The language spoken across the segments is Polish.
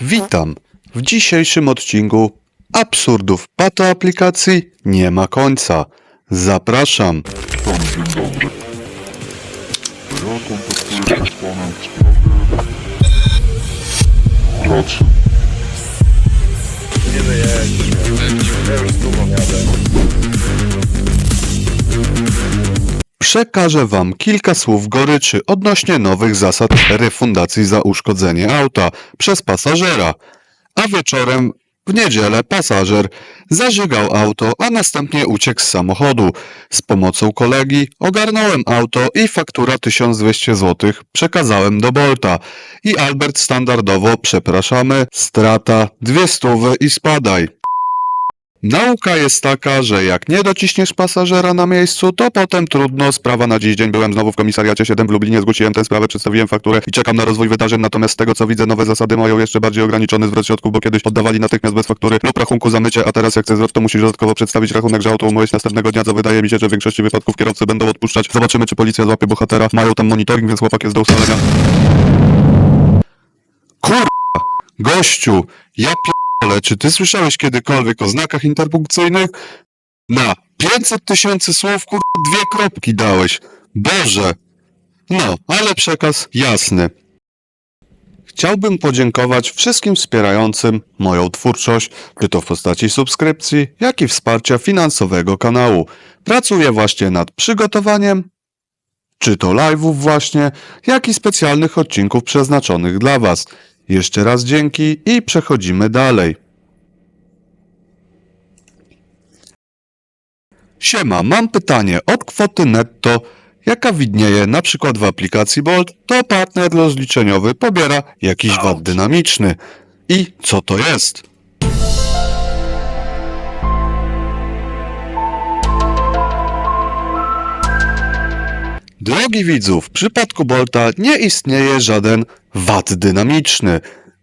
Witam. W dzisiejszym odcinku absurdów pato aplikacji nie ma końca. Zapraszam. Dzień dobry. Ja kontaktuję. Nie wyjeździ. Ja już z jadę. Przekażę Wam kilka słów goryczy odnośnie nowych zasad refundacji za uszkodzenie auta przez pasażera. A wieczorem w niedzielę pasażer zażygał auto, a następnie uciekł z samochodu. Z pomocą kolegi ogarnąłem auto i faktura 1200 zł przekazałem do Bolta. I Albert standardowo przepraszamy, strata dwie stówy i spadaj. Nauka jest taka, że jak nie dociśniesz pasażera na miejscu, to potem trudno. Sprawa na dziś dzień. Byłem znowu w komisariacie 7 w Lublinie, zgłosiłem tę sprawę, przedstawiłem fakturę i czekam na rozwój wydarzeń. Natomiast z tego co widzę, nowe zasady mają jeszcze bardziej ograniczony zwrot środków, bo kiedyś oddawali natychmiast bez faktury lub rachunku za mycie, a teraz jak chcesz zwrot, to musisz dodatkowo przedstawić rachunek, że auto umyłeś następnego dnia, co wydaje mi się, że w większości wypadków kierowcy będą odpuszczać. Zobaczymy, czy policja złapie bohatera. Mają tam monitoring, więc chłopak jest do ustalenia. Kurwa! Gościu! Ja ale czy ty słyszałeś kiedykolwiek o znakach interpunkcyjnych? Na 500 tysięcy słów, kur... dwie kropki dałeś. Boże! No, ale przekaz jasny. Chciałbym podziękować wszystkim wspierającym moją twórczość, czy to w postaci subskrypcji, jak i wsparcia finansowego kanału. Pracuję właśnie nad przygotowaniem, czy to live'ów właśnie, jak i specjalnych odcinków przeznaczonych dla Was. Jeszcze raz dzięki i przechodzimy dalej. Siema, mam pytanie. Od kwoty netto, jaka widnieje na przykład w aplikacji Bolt, to partner rozliczeniowy pobiera jakiś VAT dynamiczny. I co to jest? Drogi widzów, w przypadku Bolta nie istnieje żaden VAT dynamiczny.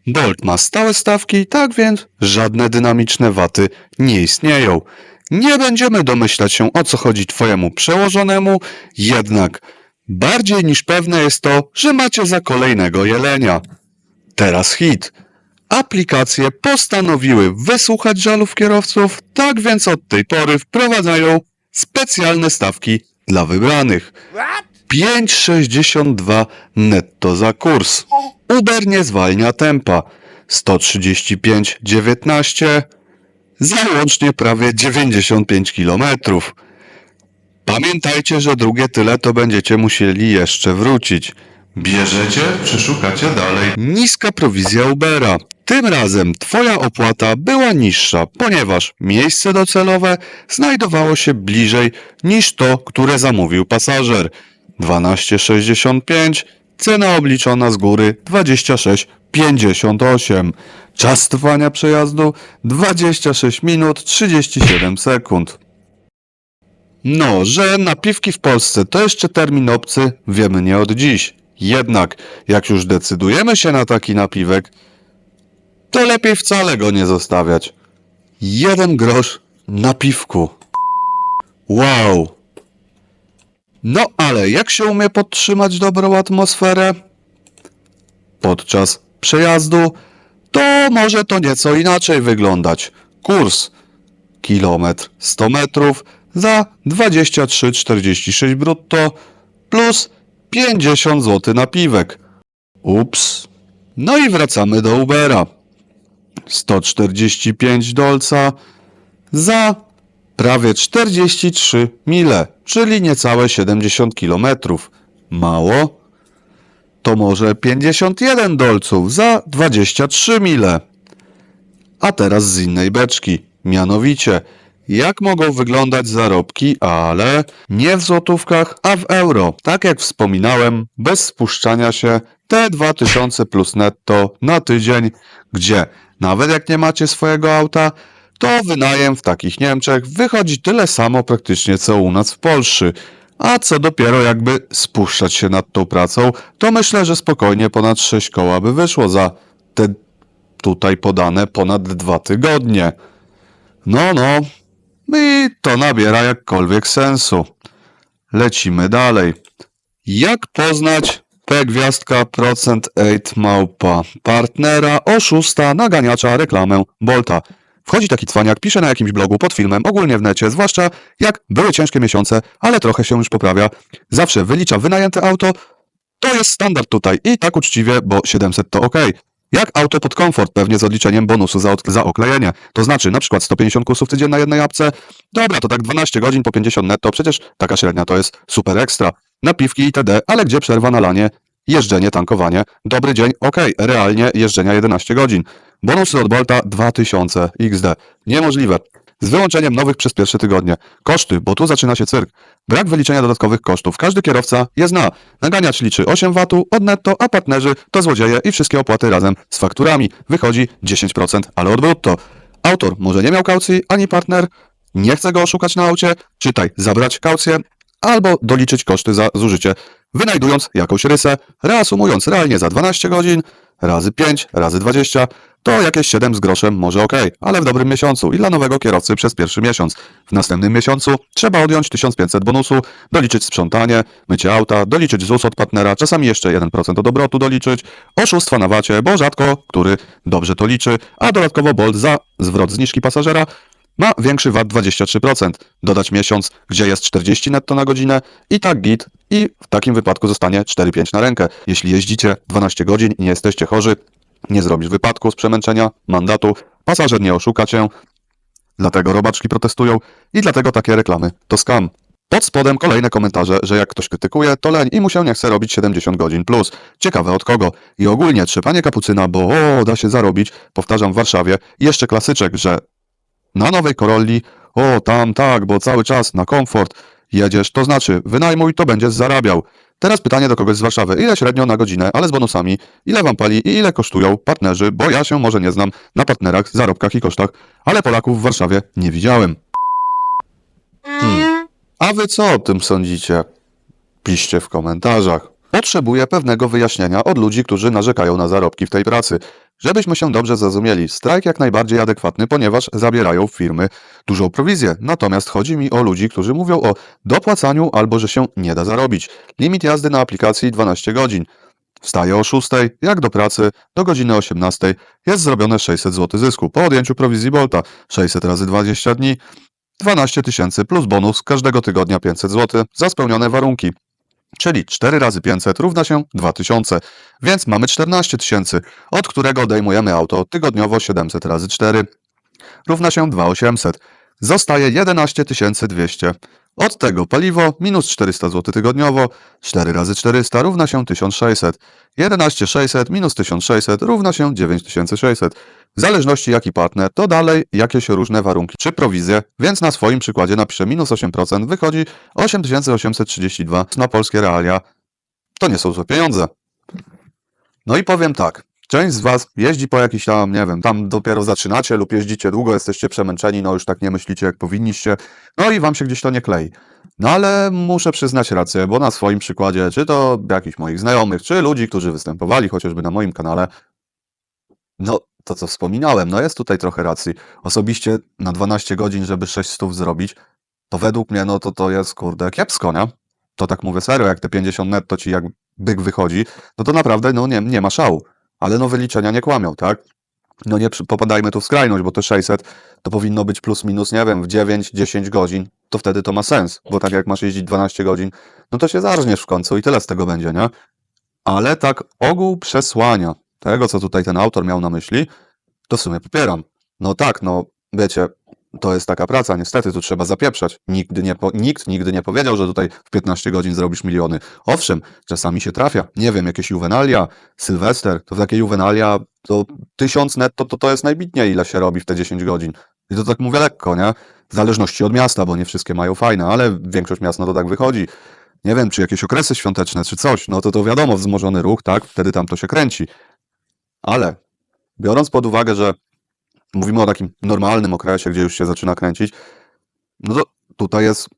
Bolt ma stałe stawki, tak więc żadne dynamiczne waty nie istnieją. Nie będziemy domyślać się o co chodzi twojemu przełożonemu, jednak bardziej niż pewne jest to, że macie za kolejnego jelenia. Teraz hit. Aplikacje postanowiły wysłuchać żalów kierowców, tak więc od tej pory wprowadzają specjalne stawki dla wybranych. 5,62 netto za kurs. Uber nie zwalnia tempa. 135,19 za łącznie prawie 95 km. Pamiętajcie, że drugie tyle to będziecie musieli jeszcze wrócić. Bierzecie czy szukacie dalej? Niska prowizja Ubera. Tym razem Twoja opłata była niższa, ponieważ miejsce docelowe znajdowało się bliżej niż to, które zamówił pasażer. 12,65, cena obliczona z góry 26,58. Czas trwania przejazdu 26 minut 37 sekund. No, że napiwki w Polsce to jeszcze termin obcy, wiemy nie od dziś. Jednak, jak już decydujemy się na taki napiwek, to lepiej wcale go nie zostawiać. Jeden grosz na piwku. Wow. No ale jak się umie podtrzymać dobrą atmosferę? Podczas przejazdu to może to nieco inaczej wyglądać. Kurs kilometr 100 metrów za 23,46 brutto plus 50 zł na piwek. Ups. No i wracamy do Ubera. 145 dolca za prawie 43 mile, czyli niecałe 70 kilometrów. Mało? To może 51 dolców za 23 mile. A teraz z innej beczki, mianowicie jak mogą wyglądać zarobki, ale nie w złotówkach, a w euro. Tak jak wspominałem, bez spuszczania się te 2000 plus netto na tydzień, gdzie nawet jak nie macie swojego auta, to wynajem w takich Niemczech wychodzi tyle samo praktycznie co u nas w Polsce. A co dopiero jakby spuszczać się nad tą pracą, to myślę, że spokojnie ponad 6 koła by wyszło za te tutaj podane ponad dwa tygodnie. No, no. I to nabiera jakkolwiek sensu. Lecimy dalej. Jak poznać P gwiazdka, procent 8 małpa. Partnera, oszusta, naganiacza, reklamę, Bolta. Wchodzi taki cwaniak, pisze na jakimś blogu pod filmem, ogólnie w necie, zwłaszcza jak były ciężkie miesiące, ale trochę się już poprawia. Zawsze wylicza wynajęte auto, to jest standard tutaj i tak uczciwie, bo 700 to ok. Jak auto pod komfort, pewnie z odliczeniem bonusu za, za oklejenie. To znaczy na przykład 150 kursów tydzień na jednej apce. Dobra, to tak 12 godzin po 50 netto, przecież taka średnia to jest super ekstra. Napiwki itd., ale gdzie przerwa na lanie? Jeżdżenie, tankowanie. Dobry dzień, ok, realnie jeżdżenia 11 godzin. Bonusy od Bolta 2000 XD. Niemożliwe. Z wyłączeniem nowych przez pierwsze tygodnie. Koszty, bo tu zaczyna się cyrk. Brak wyliczenia dodatkowych kosztów. Każdy kierowca je zna. Naganiacz liczy 8 watu od netto, a partnerzy to złodzieje i wszystkie opłaty razem z fakturami. Wychodzi 10%, ale od brutto. Autor może nie miał kaucji, ani partner nie chce go oszukać na aucie. Czytaj, zabrać kaucję albo doliczyć koszty za zużycie, wynajdując jakąś rysę, reasumując realnie za 12 godzin, razy 5, razy 20, to jakieś 7 z groszem może ok, ale w dobrym miesiącu i dla nowego kierowcy przez pierwszy miesiąc. W następnym miesiącu trzeba odjąć 1500 bonusu, doliczyć sprzątanie, mycie auta, doliczyć ZUS od partnera, czasami jeszcze 1% od obrotu doliczyć, oszustwa na wacie, bo rzadko który dobrze to liczy, a dodatkowo Bolt za zwrot zniżki pasażera ma większy VAT 23%. Dodać miesiąc, gdzie jest 40 netto na godzinę i tak git i w takim wypadku zostanie 4,5 na rękę. Jeśli jeździcie 12 godzin i nie jesteście chorzy, nie zrobisz wypadku z przemęczenia, mandatu, pasażer nie oszuka cię, dlatego robaczki protestują i dlatego takie reklamy to scam. Pod spodem kolejne komentarze, że jak ktoś krytykuje, to leń i mu się nie chce robić 70 godzin plus. Ciekawe od kogo. I ogólnie trzepanie kapucyna, bo o, da się zarobić, powtarzam w Warszawie. Jeszcze klasyczek, że na nowej Corolli, o tam tak, bo cały czas na komfort jedziesz, to znaczy wynajmuj, to będziesz zarabiał. Teraz pytanie do kogoś z Warszawy, ile średnio na godzinę, ale z bonusami, ile wam pali i ile kosztują partnerzy, bo ja się może nie znam na partnerach, zarobkach i kosztach, ale Polaków w Warszawie nie widziałem. Hmm. A wy co o tym sądzicie? Piszcie w komentarzach. Potrzebuję pewnego wyjaśnienia od ludzi, którzy narzekają na zarobki w tej pracy. Żebyśmy się dobrze zrozumieli, strajk jak najbardziej adekwatny, ponieważ zabierają firmy dużą prowizję. Natomiast chodzi mi o ludzi, którzy mówią o dopłacaniu albo że się nie da zarobić. Limit jazdy na aplikacji 12 godzin. Wstaję o 6, jak do pracy, do godziny 18 jest zrobione 600 zł zysku. Po odjęciu prowizji Bolta 600 razy 20 dni 12 tysięcy plus bonus każdego tygodnia 500 zł za spełnione warunki. Czyli 4 razy 500 równa się 2000, więc mamy 14 tysięcy, od którego odejmujemy auto tygodniowo 700 razy 4 równa się 2800. Zostaje 11 200. Od tego paliwo minus 400 zł tygodniowo, 4 razy 400 równa się 1600. 11 600 minus 1600 równa się 9600. W zależności jaki partner, to dalej jakieś różne warunki czy prowizje, więc na swoim przykładzie napiszę minus 8%, wychodzi 8832 na polskie realia. To nie są złe pieniądze. No i powiem tak. Część z Was jeździ po jakiś tam, nie wiem, tam dopiero zaczynacie lub jeździcie długo, jesteście przemęczeni, no już tak nie myślicie jak powinniście, no i Wam się gdzieś to nie klei. No ale muszę przyznać rację, bo na swoim przykładzie, czy to jakichś moich znajomych, czy ludzi, którzy występowali chociażby na moim kanale, no to co wspominałem, no jest tutaj trochę racji. Osobiście na 12 godzin, żeby 6 stów zrobić, to według mnie, no to to jest, kurde, kiepsko, nie? To tak mówię serio, jak te 50 netto ci jak byk wychodzi, no to naprawdę, no nie, nie ma szału. Ale no wyliczenia nie kłamią, tak? No nie popadajmy tu w skrajność, bo te 600 to powinno być plus minus, nie wiem, w 9-10 godzin, to wtedy to ma sens, bo tak jak masz jeździć 12 godzin, no to się zarżniesz w końcu i tyle z tego będzie, nie? Ale tak ogół przesłania tego, co tutaj ten autor miał na myśli, to w sumie popieram. No tak, no wiecie, to jest taka praca, niestety tu trzeba zapieprzać. Nigdy nie po, nikt nigdy nie powiedział, że tutaj w 15 godzin zrobisz miliony. Owszem, czasami się trafia. Nie wiem, jakieś juwenalia, sylwester, to takie juwenalia to tysiąc netto to, to jest najbitniej, ile się robi w te 10 godzin. I to tak mówię lekko, nie? W zależności od miasta, bo nie wszystkie mają fajne, ale większość miast no to tak wychodzi. Nie wiem, czy jakieś okresy świąteczne, czy coś, no to to wiadomo, wzmożony ruch, tak? Wtedy tam to się kręci. Ale biorąc pod uwagę, że mówimy o takim normalnym okresie, gdzie już się zaczyna kręcić, no to tutaj jest.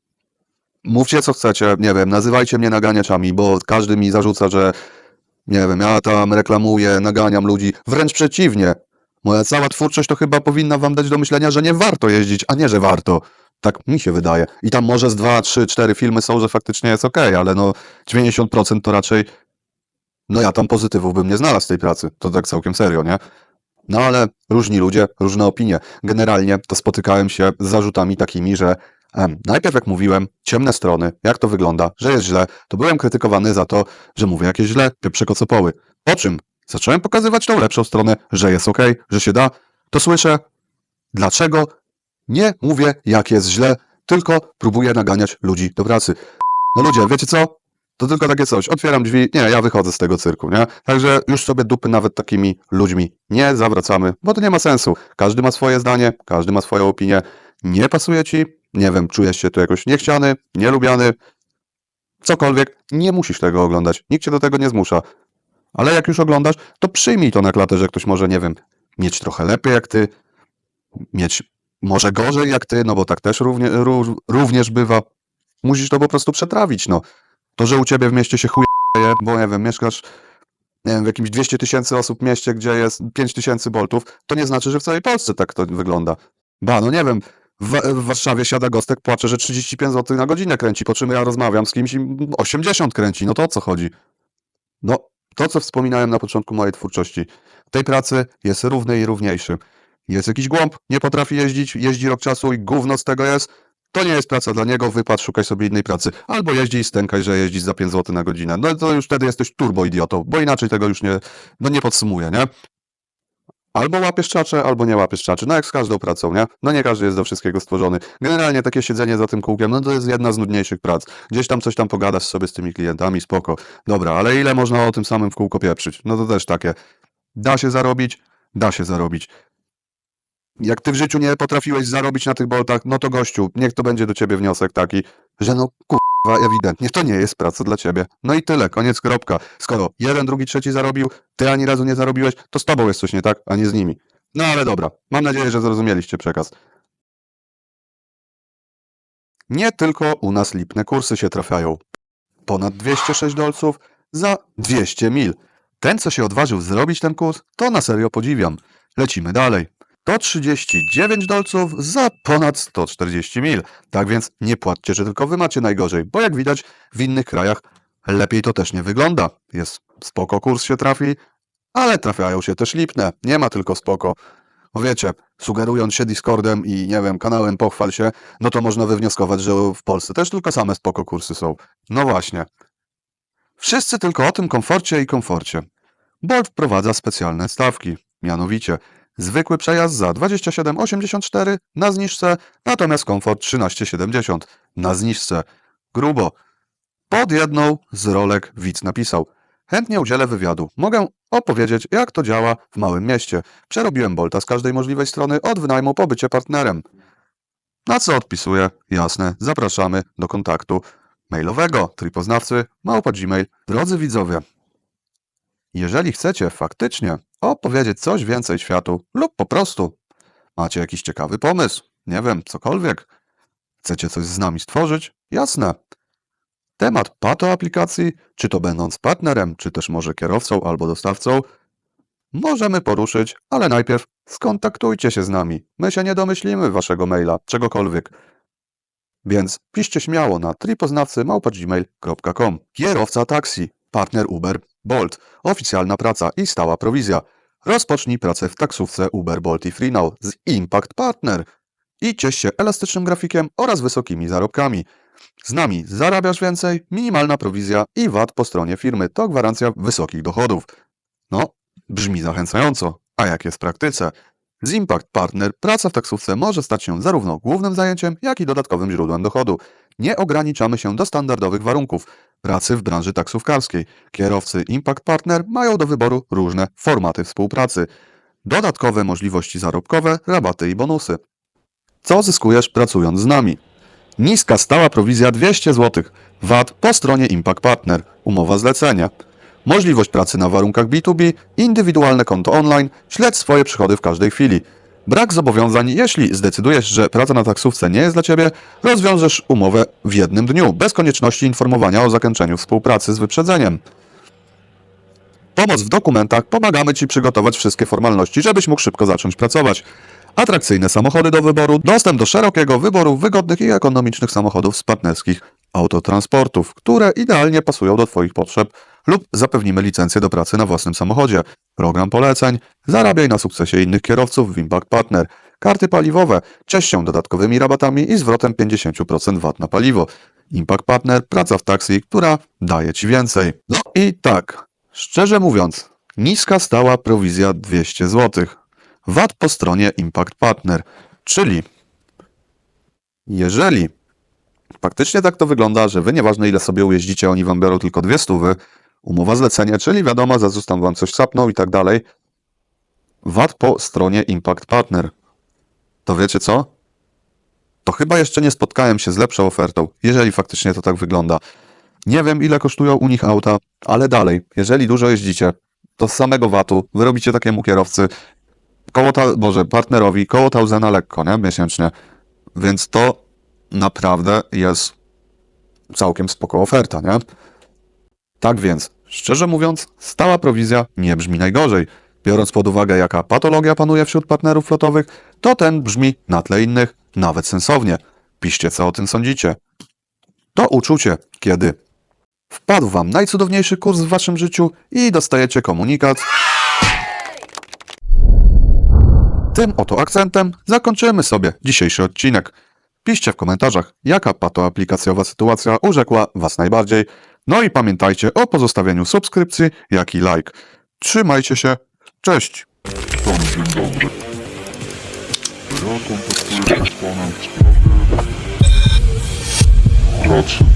Mówcie co chcecie, nie wiem, nazywajcie mnie naganiaczami, bo każdy mi zarzuca, że nie wiem, ja tam reklamuję, naganiam ludzi. Wręcz przeciwnie. Moja cała twórczość to chyba powinna wam dać do myślenia, że nie warto jeździć, a nie, że warto. Tak mi się wydaje. I tam może z 2, 3, 4 filmy są, że faktycznie jest ok, ale no 90% to raczej No ja tam pozytywów bym nie znalazł z tej pracy, to tak całkiem serio, nie? No ale różni ludzie, różne opinie. Generalnie to spotykałem się z zarzutami takimi, że em, najpierw jak mówiłem, ciemne strony, jak to wygląda, że jest źle, to byłem krytykowany za to, że mówię jakieś źle, pieprze kocopoły. Po czym zacząłem pokazywać tą lepszą stronę, że jest okej, że się da, to słyszę, dlaczego nie mówię jak jest źle, tylko próbuję naganiać ludzi do pracy. No ludzie, wiecie co? To tylko takie coś. Otwieram drzwi, nie, ja wychodzę z tego cyrku, nie? Także już sobie dupy nawet takimi ludźmi nie zawracamy, bo to nie ma sensu. Każdy ma swoje zdanie, każdy ma swoją opinię. Nie pasuje ci, nie wiem, czujesz się tu jakoś niechciany, nielubiany, cokolwiek, nie musisz tego oglądać. Nikt cię do tego nie zmusza. Ale jak już oglądasz, to przyjmij to na klatę, że ktoś może, nie wiem, mieć trochę lepiej jak ty, mieć może gorzej jak ty, no bo tak też równie, ró, również bywa. Musisz to po prostu przetrawić, no. To, że u ciebie w mieście się chuje, bo nie wiem, mieszkasz nie wiem, w jakimś 200 tysięcy osób mieście, gdzie jest 5 tysięcy boltów, to nie znaczy, że w całej Polsce tak to wygląda. Ba, no nie wiem, w, w Warszawie siada gostek, płacze, że 35 zł na godzinę kręci, po czym ja rozmawiam z kimś i 80 kręci, no to o co chodzi? No, to co wspominałem na początku mojej twórczości. Tej pracy jest równy i równiejszy. Jest jakiś głąb, nie potrafi jeździć, jeździ rok czasu i gówno z tego jest, to nie jest praca dla niego, wypad, szukaj sobie innej pracy. Albo jeździ i stękaj, że jeździ za 5 zł na godzinę. No to już wtedy jesteś turbo idiotą, bo inaczej tego już nie, no nie podsumuję, nie? Albo łapiesz czacze, albo nie łapiesz czaczy. No jak z każdą pracą, nie? No nie każdy jest do wszystkiego stworzony. Generalnie takie siedzenie za tym kółkiem, no to jest jedna z nudniejszych prac. Gdzieś tam coś tam pogadasz sobie z tymi klientami, spoko. Dobra, ale ile można o tym samym w kółko pieprzyć? No to też takie. Da się zarobić? Da się zarobić. Jak ty w życiu nie potrafiłeś zarobić na tych boltach, no to gościu, niech to będzie do ciebie wniosek taki, że no kurwa, ewidentnie to nie jest praca dla ciebie. No i tyle, koniec, kropka. Skoro jeden, drugi, trzeci zarobił, ty ani razu nie zarobiłeś, to z tobą jest coś nie tak, a nie z nimi. No ale dobra, mam nadzieję, że zrozumieliście przekaz. Nie tylko u nas lipne kursy się trafiają. Ponad 206 dolców za 200 mil. Ten, co się odważył zrobić ten kurs, to na serio podziwiam. Lecimy dalej. To 39 dolców za ponad 140 mil. Tak więc nie płaccie, że tylko wy macie najgorzej, bo jak widać w innych krajach lepiej to też nie wygląda. Jest spoko kurs się trafi, ale trafiają się też lipne. Nie ma tylko spoko. Bo wiecie, sugerując się Discordem i nie wiem, kanałem pochwal się, no to można wywnioskować, że w Polsce też tylko same spoko kursy są. No właśnie. Wszyscy tylko o tym komforcie i komforcie. Bolt wprowadza specjalne stawki, mianowicie zwykły przejazd za 27,84 na zniżce, natomiast komfort 13,70 na zniżce. Grubo. Pod jedną z rolek widz napisał Chętnie udzielę wywiadu. Mogę opowiedzieć, jak to działa w małym mieście. Przerobiłem Bolta z każdej możliwej strony od wynajmu po bycie partnerem. Na co odpisuję? Jasne, zapraszamy do kontaktu mailowego tripoznawcy małpa gmail. Drodzy widzowie, jeżeli chcecie faktycznie opowiedzieć coś więcej światu lub po prostu macie jakiś ciekawy pomysł, nie wiem, cokolwiek, chcecie coś z nami stworzyć, jasne. Temat pato aplikacji, czy to będąc partnerem, czy też może kierowcą albo dostawcą, możemy poruszyć, ale najpierw skontaktujcie się z nami. My się nie domyślimy waszego maila, czegokolwiek. Więc piszcie śmiało na tripoznawcy małpa.gmail.com. Kierowca taksi, partner Uber, Bolt, oficjalna praca i stała prowizja. Rozpocznij pracę w taksówce Uber, Bolt i Freenow z Impact Partner i ciesz się elastycznym grafikiem oraz wysokimi zarobkami. Z nami zarabiasz więcej, minimalna prowizja i VAT po stronie firmy to gwarancja wysokich dochodów. No, brzmi zachęcająco, a jak jest w praktyce? Z Impact Partner praca w taksówce może stać się zarówno głównym zajęciem, jak i dodatkowym źródłem dochodu. Nie ograniczamy się do standardowych warunków pracy w branży taksówkarskiej. Kierowcy Impact Partner mają do wyboru różne formaty współpracy. Dodatkowe możliwości zarobkowe, rabaty i bonusy. Co zyskujesz pracując z nami? Niska stała prowizja 200 zł. VAT po stronie Impact Partner. Umowa zlecenia. Możliwość pracy na warunkach B2B, indywidualne konto online, śledź swoje przychody w każdej chwili. Brak zobowiązań, jeśli zdecydujesz, że praca na taksówce nie jest dla Ciebie, rozwiążesz umowę w jednym dniu, bez konieczności informowania o zakończeniu współpracy z wyprzedzeniem. Pomoc w dokumentach, pomagamy Ci przygotować wszystkie formalności, żebyś mógł szybko zacząć pracować. Atrakcyjne samochody do wyboru, dostęp do szerokiego wyboru wygodnych i ekonomicznych samochodów z partnerskich autotransportów, które idealnie pasują do Twoich potrzeb lub zapewnimy licencję do pracy na własnym samochodzie. Program poleceń, zarabiaj na sukcesie innych kierowców w Impact Partner. Karty paliwowe, ciesz się dodatkowymi rabatami i zwrotem 50% VAT na paliwo. Impact Partner, praca w taksi, która daje Ci więcej. No i tak, szczerze mówiąc, niska stała prowizja 200 zł. VAT po stronie Impact Partner, czyli jeżeli faktycznie tak to wygląda, że wy nieważne ile sobie ujeździcie, oni wam biorą tylko dwie stówy, umowa zlecenie, czyli wiadomo, za tam wam coś sapną i tak dalej. VAT po stronie Impact Partner. To wiecie co? To chyba jeszcze nie spotkałem się z lepszą ofertą, jeżeli faktycznie to tak wygląda. Nie wiem, ile kosztują u nich auta, ale dalej, jeżeli dużo jeździcie, to z samego VAT-u wy robicie takiemu kierowcy koło, ta, Boże, partnerowi koło tausena lekko, nie? Miesięcznie. Więc to naprawdę jest całkiem spoko oferta, nie? Tak więc, szczerze mówiąc, stała prowizja nie brzmi najgorzej. Biorąc pod uwagę, jaka patologia panuje wśród partnerów flotowych, to ten brzmi na tle innych nawet sensownie. Piszcie, co o tym sądzicie. To uczucie, kiedy wpadł wam najcudowniejszy kurs w waszym życiu i dostajecie komunikat. Tym oto akcentem zakończymy sobie dzisiejszy odcinek. Piszcie w komentarzach, jaka patoaplikacjowa sytuacja urzekła Was najbardziej. No i pamiętajcie o pozostawieniu subskrypcji, jak i like. Trzymajcie się, cześć! Nie.